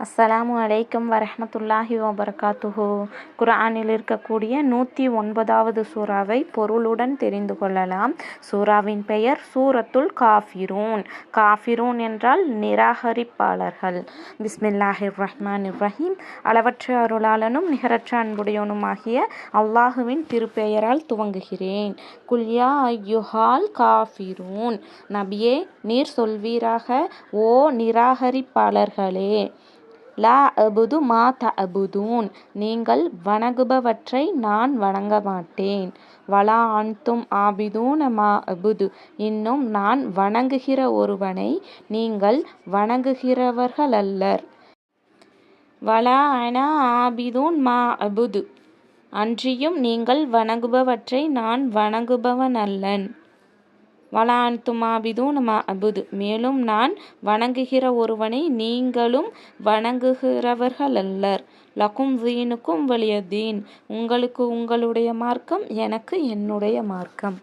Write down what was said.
அஸ்ஸலாமு அலைக்கும் வரஹமத்துல்லாஹி வபரகாத்துஹு. குர்ஆனில் இருக்கக்கூடிய நூற்றி ஒன்பதாவது சூறாவை பொருளுடன் தெரிந்து கொள்ளலாம். சூறாவின் பெயர் சூரத்துல் காஃபிரூன். காஃபிரூன் என்றால் நிராகரிப்பாளர்கள். பிஸ்மில்லாஹிர் ரஹ்மான் ரஹீம் அளவற்ற அருளாளனும் நிகரற்ற அன்புடையவனுமாகிய அல்லாஹுவின் திருப்பெயரால் துவங்குகிறேன். குல்யா ஐயுஹால் காஃபிரூன். நபியே நீர் சொல்வீராக ஓ நிராகரிப்பாளர்களே. லா அபுது மா த அபுதூன் நீங்கள் வணங்குபவற்றை நான் வணங்க மாட்டேன். வலா அன்தும் ஆபிதூன மா அபுது. இன்னும் நான் வணங்குகிற ஒருவனை நீங்கள் வணங்குகிறவர்களல்லர். வலா அனா ஆபிதூன் மா அபுது. அன்றியும் நீங்கள் வணங்குபவற்றை நான் வணங்குபவனல்லன். வலான் அன்துமாபிதூன் மா அபுது. மேலும் நான் வணங்குகிற ஒருவனை நீங்களும் வணங்குகிறவர்களல்லர். லக்கும் தீனுக்கும் வலிய தீன் உங்களுக்கு உங்களுடைய மார்க்கம் எனக்கு என்னுடைய மார்க்கம்.